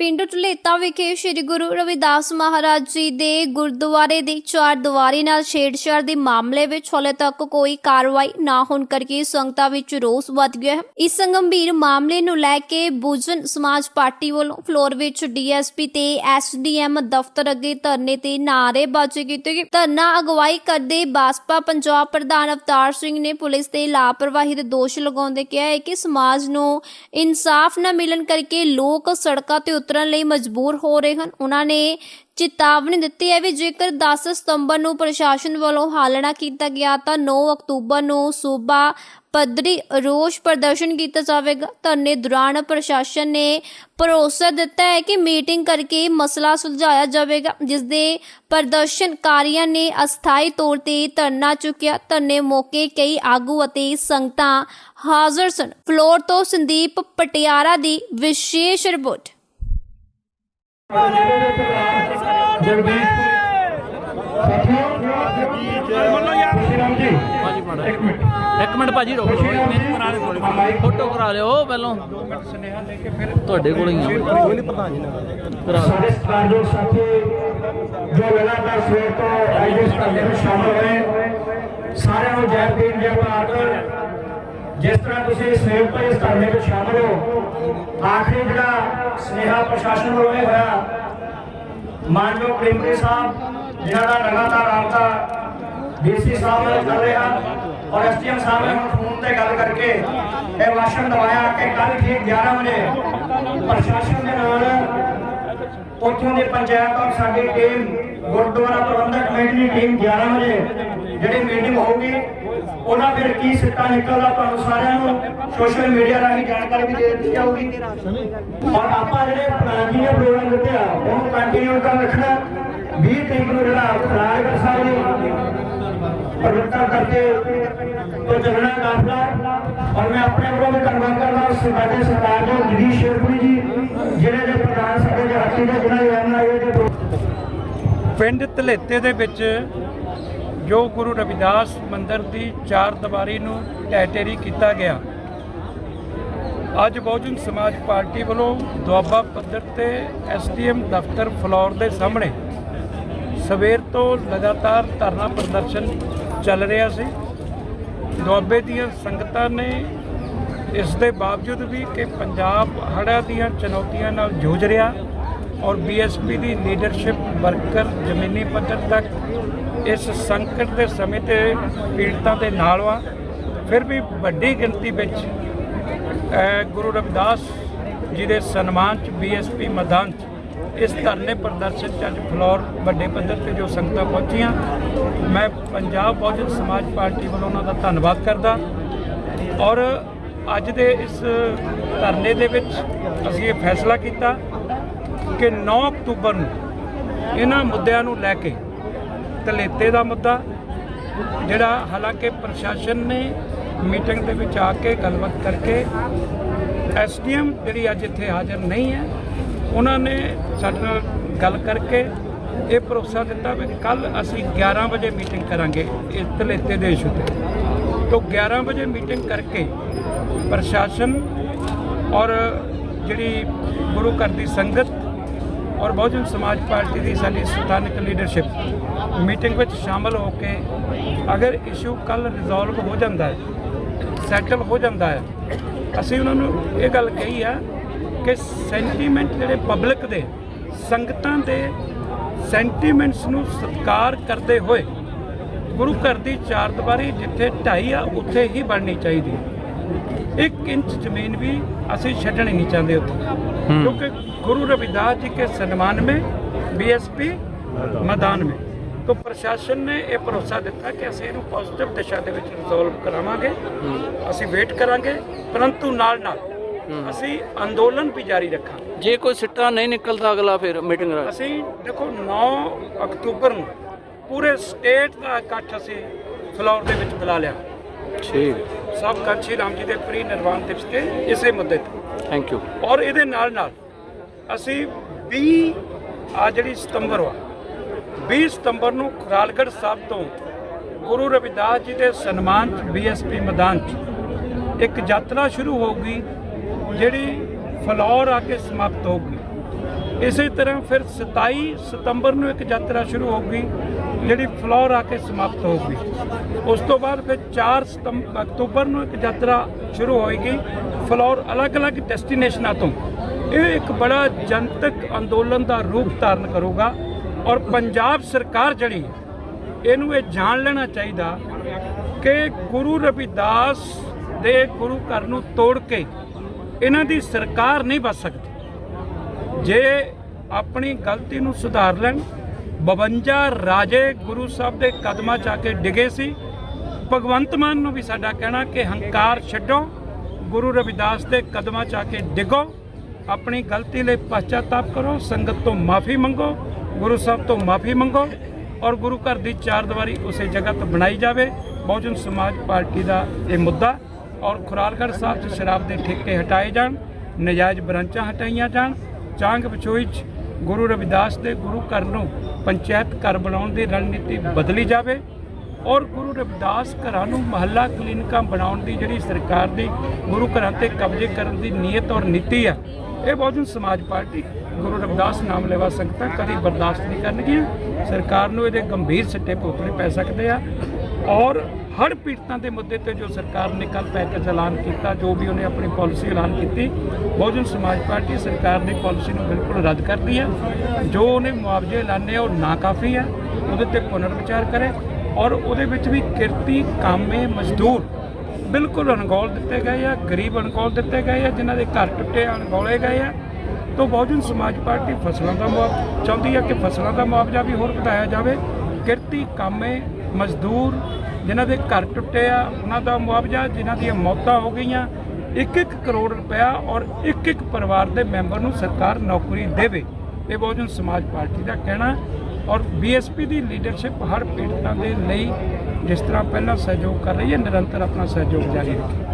ਪਿੰਡ ਢਲੇਤਾ ਵਿਖੇ ਸ੍ਰੀ ਗੁਰੂ ਰਵਿਦਾਸ ਮਹਾਰਾਜ ਜੀ ਦੇ ਗੁਰਦੁਆਰੇ ਦੀ ਚਾਰ ਦੀਵਾਰੀ ਨਾਲ ਛੇੜਛਾੜ ਦੇ ਮਾਮਲੇ ਵਿੱਚ ਹਾਲੇ ਤੱਕ ਕੋਈ ਕਾਰਵਾਈ ਨਾ ਹੋਣ ਕਰਕੇ ਸੰਗਤਾਂ ਵਿੱਚ ਰੋਸ ਵੱਧ ਗਿਆ ਹੈ। ਇਸ ਗੰਭੀਰ ਮਾਮਲੇ ਨੂੰ ਲੈ ਕੇ ਬੁਜਨ ਸਮਾਜ ਪਾਰਟੀ ਵੱਲੋਂ ਫਲੋਰ ਵਿੱਚ ਡੀਐਸਪੀ ਤੇ ਐਸਡੀਐਮ ਦਫ਼ਤਰ ਅੱਗੇ ਧਰਨੇ ਤੇ ਨਾਅਰੇਬਾਜ਼ੀ ਕੀਤੀ ਗਈ। ਧਰਨਾ ਅਗਵਾਈ ਕਰਦੇ ਬਾਸਪਾ ਪੰਜਾਬ ਪ੍ਰਧਾਨ ਅਵਤਾਰ ਸਿੰਘ ਨੇ ਪੁਲਿਸ ਤੇ ਲਾਪਰਵਾਹੀ ਦੇ ਦੋਸ਼ ਲਗਾਉਂਦੇ ਕਿਹਾ ਹੈ ਕਿ ਸਮਾਜ ਨੂੰ ਇਨਸਾਫ ਨਾ ਮਿਲਣ ਕਰਕੇ ਲੋਕ ਸੜਕਾਂ ਤੇ ਉਤਰਨ ਲਈ ਮਜਬੂਰ ਹੋ ਰਹੇ ਹਨ। ਉਹਨਾਂ ਨੇ ਚੇਤਾਵਨੀ ਦਿੱਤੀ ਹੈ ਵੀ ਜੇਕਰ 10 ਸਤੰਬਰ ਨੂੰ ਪ੍ਰਸ਼ਾਸਨ ਵੱਲੋਂ ਹਾਲਣਾ ਕੀਤਾ ਗਿਆ ਤਾਂ 9 ਅਕਤੂਬਰ ਨੂੰ ਸੂਬਾ ਪੱਧਰੀ ਰੋਸ ਪ੍ਰਦਰਸ਼ਨ ਕੀਤਾ ਜਾਵੇਗਾ। ਧਰਨੇ ਦੌਰਾਨ ਪ੍ਰਸ਼ਾਸਨ ਨੇ ਭਰੋਸਾ ਦਿੱਤਾ ਹੈ ਕਿ ਮੀਟਿੰਗ ਕਰਕੇ ਮਸਲਾ ਸੁਲਝਾਇਆ ਜਾਵੇਗਾ, ਜਿਸ ਦੇ ਪ੍ਰਦਰਸ਼ਨਕਾਰੀਆਂ ਨੇ ਅਸਥਾਈ ਤੌਰ ਤੇ ਧਰਨਾ ਚੁੱਕਿਆ। ਧਰਨੇ ਮੌਕੇ ਕਈ ਆਗੂ ਅਤੇ ਸੰਗਤਾਂ ਹਾਜ਼ਰ ਸਨ। ਫਲੋਰ ਤੋਂ ਸੰਦੀਪ ਪਟਿਆਰਾ ਦੀ ਵਿਸ਼ੇਸ਼ ਰਿਪੋਰਟ। ਇੱਕ ਮਿੰਟ ਭਾਜੀ ਰੁਕੋ ਫੋਟੋ ਕਰਾ ਲਿਓ ਪਹਿਲਾਂ ਤੁਹਾਡੇ ਕੋਲ ਹੀ। ਆ ਕਰਾ ਸਾਡੇ ਸਤਿਕਾਰਯੋਗ ਸਾਥੀ ਜੋ ਲਗਾਤਾਰ ਸਵੇਰ ਤੋਂ ਆਯੋਜਿਤ ਧਰਨੇ ਸ਼ਾਮਲ ਹੋਏ ਸਾਰਿਆਂ ਨੂੰ ਜੈ ਭੀਮ, ਜੈ ਭਾਰਤ। ਜਿਸ ਤਰ੍ਹਾਂ ਤੁਸੀਂ ਸਵੇਰ ਤੋਂ ਇਸ ਧਰਨੇ ਵਿੱਚ ਸ਼ਾਮਲ ਹੋ, ਆਖਰੀ ਜਿਹੜਾ ਸਨੇਹਾ ਪ੍ਰਸ਼ਾਸਨ ਵੱਲੋਂ ਇਹ ਹੋਇਆ, ਮਾਨਯੋਗ ਪ੍ਰਿੰਪਰੀ ਸਾਹਿਬ, ਜਿਨ੍ਹਾਂ ਦਾ ਲਗਾਤਾਰ ਆਪਦਾ ਡੀਸੀ ਸਾਹਿਬ ਨਾਲ ਚੱਲ ਰਿਹਾ ਔਰ ਐਸਟੀਐਮ ਸਾਹਿਬ ਨੇ ਹੁਣ ਫੋਨ ਤੇ ਗੱਲ ਕਰਕੇ ਇਹ ਵਾਸ਼ਨ ਦਵਾਇਆ ਕਿ ਕੱਲ ਠੀਕ 11 ਵਜੇ ਪ੍ਰਸ਼ਾਸਨ ਦੇ ਨਾਲ ਉੱਥੋਂ ਦੀ ਪੰਚਾਇਤ ਔਰ ਸਾਡੀ ਟੀਮ ਗੁਰਦੁਆਰਾ ਪ੍ਰਬੰਧਕ ਕਮੇਟੀ ਦੀ ਟੀਮ 11 ਵਜੇ ਜਿਹੜੀ ਮੀਟਿੰਗ ਹੋਊਗੀ ਉਹਨਾਂ ਫਿਰ ਕੀ ਸਿੱਟਾ ਨਿਕਲਦਾ ਤੁਹਾਨੂੰ ਸਾਰਿਆਂ ਨੂੰ ਸੋਸ਼ਲ ਮੀਡੀਆ ਰਾਹੀਂ ਜਾਣਕਾਰੀ ਵੀ ਦੇ ਦਿੱਤੀ ਜਾਊਗੀ। ਔਰ ਆਪਾਂ ਜਿਹੜੇ ਪ੍ਰਧਾਨ ਜੀ ਪ੍ਰੋਗਰਾਮ ਦਿੱਤੇ ਆ ਉਹਨੂੰ ਕੰਟੀਨਿਊ ਕਰ ਰੱਖਣਾ। 20 ਤਰੀਕ ਨੂੰ ਜਿਹੜਾ ਫਰਾਇਗੜ ਸਾਹਿਬ ਨੂੰ ਪਵਿੱਤਰ ਕਰਕੇ ਤੋਂ ਚੱਲਣਾ ਕਾਫਲਾ। ਔਰ ਮੈਂ ਆਪਣੇ ਵੱਲੋਂ ਵੀ ਧੰਨਵਾਦ ਕਰਦਾ ਸਾਡੇ ਸਰਦਾਰ ਜੀ ਜਗਦੀਸ਼ ਸ਼ੇਰਪੁਰੀ ਜੀ, ਜਿਹੜੇ ਦੇ ਪ੍ਰਧਾਨ ਸਾਡੇ ਜਹਾਤੀ ਦੇ ਜਿਨ੍ਹਾਂ ਦੇ ਐਮਆਈਏ ਦੇ ਪਿੰਡ ਧਲੇਤੇ ਦੇ ਵਿੱਚ ਜੋ ਗੁਰੂ ਰਵਿਦਾਸ ਮੰਦਿਰ ਦੀ ਚਾਰ ਦੀਵਾਰੀ ਨੂੰ ਟੈਟੇਰੀ ਕੀਤਾ ਗਿਆ। ਅੱਜ ਬਹੁਜਨ ਸਮਾਜ ਪਾਰਟੀ ਵੱਲੋਂ ਦੁਆਬਾ ਪੱਧਰ ਤੇ ਐਸਡੀਐਮ ਦਫ਼ਤਰ ਫਲੋਰ ਦੇ ਸਾਹਮਣੇ ਸਵੇਰ ਤੋਂ ਲਗਾਤਾਰ ਧਰਨਾ ਪ੍ਰਦਰਸ਼ਨ ਚੱਲ ਰਿਹਾ ਸੀ। ਦੁਆਬੇ ਦੀਆਂ ਸੰਗਤਾਂ ਨੇ ਇਸ ਦੇ ਬਾਵਜੂਦ ਵੀ ਕਿ ਪੰਜਾਬ ਹੜ੍ਹਾਂ ਦੀਆਂ ਚੁਣੌਤੀਆਂ ਨਾਲ ਜੂਝ ਰਿਹਾ ਔਰ ਬੀਐਸਪੀ ਦੀ ਲੀਡਰਸ਼ਿਪ ਵਰਕਰ ਜ਼ਮੀਨੀ ਪੱਧਰ ਤੱਕ ਇਸ ਸੰਕਟ ਦੇ ਸਮੇਂ ਤੇ ਪੀੜਤਾਂ ਦੇ ਨਾਲ ਵਾ। ਫਿਰ ਵੀ ਵੱਡੀ ਗਿਣਤੀ ਵਿੱਚ ਗੁਰੂ ਰਵਿਦਾਸ ਜੀ ਦੇ ਸਨਮਾਨ ਚ ਬੀਐਸਪੀ ਮੈਦਾਨ ਚ, ਇਸ ਧਰਨੇ ਪ੍ਰਦਰਸ਼ਨ ਚ ਅੱਜ ਫਲੋਰ ਵੱਡੇ ਪੱਧਰ ਤੇ ਜੋ ਸੰਗਤਾਂ ਪਹੁੰਚੀਆਂ। ਮੈਂ ਪੰਜਾਬ ਬਹੁਜਨ ਸਮਾਜ ਪਾਰਟੀ ਵੱਲੋਂ ਉਹਨਾਂ ਦਾ ਧੰਨਵਾਦ ਕਰਦਾ। ਔਰ ਅੱਜ ਦੇ ਇਸ ਧਰਨੇ ਦੇ ਵਿੱਚ ਅਸੀਂ ਇਹ ਫੈਸਲਾ ਕੀਤਾ ਕਿ 9 ਅਕਤੂਬਰ ਨੂੰ ਇਹਨਾਂ ਮੁੱਦਿਆਂ ਨੂੰ ਲੈ ਕੇ ਤਲੇਤੇ ਦਾ ਮੁੱਦਾ, ਜਿਹੜਾ ਹਾਲਾਂਕਿ ਪ੍ਰਸ਼ਾਸਨ ਨੇ ਮੀਟਿੰਗ ਦੇ ਵਿੱਚ ਆ ਕੇ ਗੱਲਬਾਤ ਕਰਕੇ ਐਸਡੀਐਮ ਜਿਹੜੀ ਅੱਜ ਇੱਥੇ ਹਾਜ਼ਰ ਨਹੀਂ ਹੈ, ਉਹਨਾਂ ਨੇ ਸਾਡੇ ਨਾਲ ਗੱਲ ਕਰਕੇ ਇਹ ਭਰੋਸਾ ਦਿੱਤਾ ਵੀ ਕੱਲ ਅਸੀਂ 11 ਵਜੇ ਮੀਟਿੰਗ ਕਰਾਂਗੇ ਇਸ ਤਲੇਤੇ ਦੇ ਇਸ਼ੂ ਤੇ। ਤੋਂ 11 ਵਜੇ ਮੀਟਿੰਗ ਕਰਕੇ ਪ੍ਰਸ਼ਾਸਨ ਔਰ ਜਿਹੜੀ ਗੁਰੂ ਘਰ ਦੀ ਸੰਗਤ ਔਰ ਬਹੁਜਨ ਸਮਾਜ ਪਾਰਟੀ ਦੀ ਸਾਡੀ ਸਥਾਨਕ ਲੀਡਰਸ਼ਿਪ ਮੀਟਿੰਗ ਵਿੱਚ ਸ਼ਾਮਲ ਹੋ ਕੇ ਅਗਰ ਇਸ਼ੂ ਕੱਲ ਰਿਜ਼ੋਲਵ ਹੋ ਜਾਂਦਾ ਹੈ ਸੈਟਲ ਹੋ ਜਾਂਦਾ ਹੈ ਅਸੀਂ ਉਹਨਾਂ ਨੂੰ ਇਹ ਗੱਲ ਕਹੀ ਆ ਕਿ ਸੈਂਟੀਮੈਂਟ ਜਿਹੜੇ ਪਬਲਿਕ ਦੇ ਸੰਗਤਾਂ ਦੇ ਸੈਂਟੀਮੈਂਟਸ ਨੂੰ ਸਤਿਕਾਰ ਕਰਦੇ ਹੋਏ ਗੁਰੂ ਘਰ ਦੀ ਚਾਰ ਦੀਵਾਰੀ ਜਿੱਥੇ ਢਾਈ ਆ ਉੱਥੇ ਹੀ ਬਣਨੀ ਚਾਹੀਦੀ ਹੈ। ਇੱਕ ਇੰਚ ਜ਼ਮੀਨ ਵੀ ਅਸੀਂ ਛੱਡਣੀ ਨਹੀਂ ਚਾਹੁੰਦੇ ਉੱਥੇ ਕਿਉਂਕਿ गुरु रविदास जी के सम्मान में बीएसपी ਮੈਦਾਨ ਵਿੱਚ ਤੋਂ ਪ੍ਰਸ਼ਾਸਨ ਨੇ ਇਹ ਭਰੋਸਾ ਦਿੱਤਾ ਕਿ ਅਸੀਂ ਇਹਨੂੰ ਪੋਜ਼ਿਟਿਵ ਦਿਸ਼ਾ ਦੇ ਵਿੱਚ ਰਿਜ਼ੋਲਵ ਕਰਾਵਾਂਗੇ। ਅਸੀਂ ਵੇਟ ਕਰਾਂਗੇ ਪਰੰਤੂ ਨਾਲ ਨਾਲ ਅਸੀਂ ਅੰਦੋਲਨ ਵੀ ਜਾਰੀ ਰੱਖਾਂਗੇ। ਜੇ ਕੋਈ ਸਿੱਟਾ ਨਹੀਂ ਨਿਕਲਦਾ ਅਗਲਾ ਫਿਰ ਮੀਟਿੰਗ ਰੱਖ ਅਸੀਂ ਦੇਖੋ 9 ਅਕਤੂਬਰ ਨੂੰ ਪੂਰੇ ਸਟੇਟ ਦਾ ਇਕੱਠ ਅਸੀਂ ਫਲੋਰ ਦੇ ਵਿੱਚ ਬੁਲਾ ਲਿਆ। ਠੀਕ। ਸਭ ਕਾਂਚੀ ਰਾਮ ਜੀ ਦੇ ਪ੍ਰੀ ਨਿਰਵਾਣ ਦਿਵਸ ਤੇ ਇਸੇ ਮੁੱਦੇ ਔਰ ਇਹਦੇ ਨਾਲ ਨਾਲ ਅਸੀਂ 20 ਆ ਜਿਹੜੀ ਸਤੰਬਰ ਵਾ 20 ਸਤੰਬਰ ਨੂੰ ਖਰਾਲਗੜ੍ਹ ਸਾਹਿਬ ਤੋਂ ਗੁਰੂ ਰਵਿਦਾਸ ਜੀ ਦੇ ਸਨਮਾਨ ਚ ਬੀਐਸਪੀ ਮੈਦਾਨ ਚ ਇੱਕ ਯਾਤਰਾ ਸ਼ੁਰੂ ਹੋਊਗੀ, ਜਿਹੜੀ ਫਲੌਰ ਆ ਕੇ ਸਮਾਪਤ ਹੋਊਗੀ। ਇਸੇ ਤਰ੍ਹਾਂ ਫਿਰ 27 ਸਤੰਬਰ ਨੂੰ ਇੱਕ ਯਾਤਰਾ ਸ਼ੁਰੂ ਹੋਊਗੀ, ਜਿਹੜੀ ਫਲੌਰ ਆ ਕੇ ਸਮਾਪਤ ਹੋਊਗੀ। ਉਸ ਤੋਂ ਬਾਅਦ ਫਿਰ 4 ਸਤੰਬਰ ਅਕਤੂਬਰ ਨੂੰ ਇੱਕ ਯਾਤਰਾ ਸ਼ੁਰੂ ਹੋਏਗੀ, ਫਲੌਰ ਅਲੱਗ-ਅਲੱਗ ਡੈਸਟੀਨੇਸ਼ਨਾਂ ਤੋਂ। ਇਹ ਇੱਕ ਬੜਾ ਜਨਤਕ ਅੰਦੋਲਨ ਦਾ ਰੂਪ ਧਾਰਨ ਕਰੂਗਾ ਔਰ ਪੰਜਾਬ ਸਰਕਾਰ ਜਿਹੜੀ, ਇਹਨੂੰ ਇਹ ਜਾਣ ਲੈਣਾ ਚਾਹੀਦਾ ਕਿ ਗੁਰੂ ਰਵਿਦਾਸ ਦੇ ਗੁਰੂ ਘਰ ਨੂੰ ਤੋੜ ਕੇ ਇਹਨਾਂ ਦੀ ਸਰਕਾਰ ਨਹੀਂ ਬਚ ਸਕਦੀ। ਜੇ ਆਪਣੀ ਗਲਤੀ ਨੂੰ ਸੁਧਾਰ ਲੈਣ 52 ਰਾਜੇ ਗੁਰੂ ਸਾਹਿਬ ਦੇ ਕਦਮਾਂ 'ਚ ਆ ਕੇ ਡਿਗੇ ਸੀ, ਭਗਵੰਤ ਮਾਨ ਨੂੰ ਵੀ ਸਾਡਾ ਕਹਿਣਾ ਕਿ ਹੰਕਾਰ ਛੱਡੋ, ਗੁਰੂ ਰਵਿਦਾਸ ਦੇ ਕਦਮਾਂ 'ਚ ਆ ਕੇ ਡਿਗੋ। ਆਪਣੀ ਗਲਤੀ ਲਈ ਪਛਤਾਤਾਪ ਕਰੋ, ਸੰਗਤ ਤੋਂ ਮਾਫੀ ਮੰਗੋ, ਗੁਰੂ ਸਾਹਿਬ ਤੋਂ ਮਾਫੀ ਮੰਗੋ ਔਰ ਗੁਰੂ ਘਰ ਦੀ ਚਾਰ ਦੀਵਾਰੀ ਉਸੇ ਜਗ੍ਹਾ ਤੇ ਬਣਾਈ ਜਾਵੇ। ਬਹੁਜਨ ਸਮਾਜ ਪਾਰਟੀ ਦਾ ਇਹ ਮੁੱਦਾ ਔਰ ਖੁਰਾਲਗੜ੍ਹ ਸਾਹਿਬ 'ਚ ਸ਼ਰਾਬ ਦੇ ਠੇਕੇ ਹਟਾਏ ਜਾਣ, ਨਜਾਇਜ਼ ਬ੍ਰਾਂਚਾਂ ਹਟਾਈਆਂ ਜਾਣ, ਚਾਂਗ ਵਿਚੋਈ 'ਚ ਗੁਰੂ ਰਵਿਦਾਸ ਦੇ ਗੁਰੂ ਘਰ ਨੂੰ ਪੰਚਾਇਤ ਘਰ ਬਣਾਉਣ ਦੀ ਰਣਨੀਤੀ ਬਦਲੀ ਜਾਵੇ। ਔਰ ਗੁਰੂ ਰਵਿਦਾਸ ਘਰਾਂ ਨੂੰ ਮਹੱਲਾ ਕਲੀਨਿਕਾਂ ਬਣਾਉਣ ਦੀ ਜਿਹੜੀ ਸਰਕਾਰ ਦੀ ਗੁਰੂ ਘਰਾਂ ਤੇ ਕਬਜ਼ੇ ਕਰਨ ਦੀ ਨੀਅਤ ਔਰ ਨੀਤੀ ਆ, ਇਹ ਬਹੁਜਨ ਸਮਾਜ ਪਾਰਟੀ ਗੁਰੂ ਰਵਿਦਾਸ ਨਾਮ ਲੈਵਾ ਸੰਗਤਾਂ ਕਦੀ ਬਰਦਾਸ਼ਤ ਨਹੀਂ ਕਰਨਗੀਆਂ। ਸਰਕਾਰ ਨੂੰ ਇਹਦੇ ਗੰਭੀਰ ਸਿੱਟੇ ਭੁਗਤਣੇ ਪੈ ਸਕਦੇ ਆ ਔਰ ਹੜ ਪੀੜਤਾਂ ਦੇ ਮੁੱਦੇ ਤੇ ਜੋ ਸਰਕਾਰ ਨੇ ਕੱਲ ਪੈਕੇਜ ਐਲਾਨ ਕੀਤਾ, ਜੋ ਵੀ ਉਹਨੇ ਆਪਣੀ ਪਾਲਿਸੀ ਐਲਾਨ ਕੀਤੀ, ਬਹੁਜਨ ਸਮਾਜ ਪਾਰਟੀ ਸਰਕਾਰ ਦੀ ਪਾਲਿਸੀ ਨੂੰ ਬਿਲਕੁਲ ਰੱਦ ਕਰਦੀ ਹੈ ਜੋ ਉਹਨੇ ਮੁਆਵਜ਼ੇ ਐਲਾਨੇ ਉਹ ਨਾਕਾਫੀ ਹੈ ਉਹਦੇ ਤੇ ਪੁਨਰ ਵਿਚਾਰ ਕਰੇ। ਔਰ ਉਹਦੇ ਵਿੱਚ ਵੀ ਕਿਰਤੀ ਕਾਮੇ ਮਜ਼ਦੂਰ। ਬਿਲਕੁਲ ਅਣਗੌਲ ਦਿੱਤੇ ਗਏ ਆ, ਗਰੀਬ ਅਣਗੌਲ ਦਿੱਤੇ ਗਏ ਆ, ਜਿਨ੍ਹਾਂ ਦੇ ਘਰ ਟੁੱਟੇ ਅਣਗੌਲੇ ਗਏ ਆ। ਤੋਂ ਬਹੁਜਨ ਸਮਾਜ ਪਾਰਟੀ ਫਸਲਾਂ ਦਾ ਮੁਆਵਜ਼ਾ, ਚਾਹੁੰਦੀ ਹੈ ਕਿ ਫਸਲਾਂ ਦਾ ਮੁਆਵਜ਼ਾ ਵੀ ਹੋਰ ਵਧਾਇਆ ਜਾਵੇ। ਕਿਰਤੀ ਕਾਮੇ ਮਜ਼ਦੂਰ, ਜਿਨ੍ਹਾਂ ਦੇ ਘਰ ਟੁੱਟੇ ਆ, ਉਹਨਾਂ ਦਾ ਮੁਆਵਜ਼ਾ, ਜਿਨ੍ਹਾਂ ਦੀਆਂ ਮੌਤਾਂ ਹੋ ਗਈਆਂ 1-1 ਕਰੋੜ ਰੁਪਇਆ ਔਰ ਇੱਕ ਇੱਕ ਪਰਿਵਾਰ ਦੇ ਮੈਂਬਰ ਨੂੰ ਸਰਕਾਰ ਨੌਕਰੀ ਦੇਵੇ। ਇਹ ਬਹੁਜਨ ਸਮਾਜ ਪਾਰਟੀ ਦਾ ਕਹਿਣਾ। ਔਰ ਬੀਐਸਪੀ ਦੀ ਲੀਡਰਸ਼ਿਪ ਹਰ ਪੀੜਤਾਂ ਦੇ ਲਈ ਜਿਸ ਤਰ੍ਹਾਂ ਪਹਿਲਾਂ ਸਹਿਯੋਗ ਕਰ ਰਹੀ ਹੈ, ਨਿਰੰਤਰ ਆਪਣਾ ਸਹਿਯੋਗ ਜਾਰੀ ਰੱਖੇ।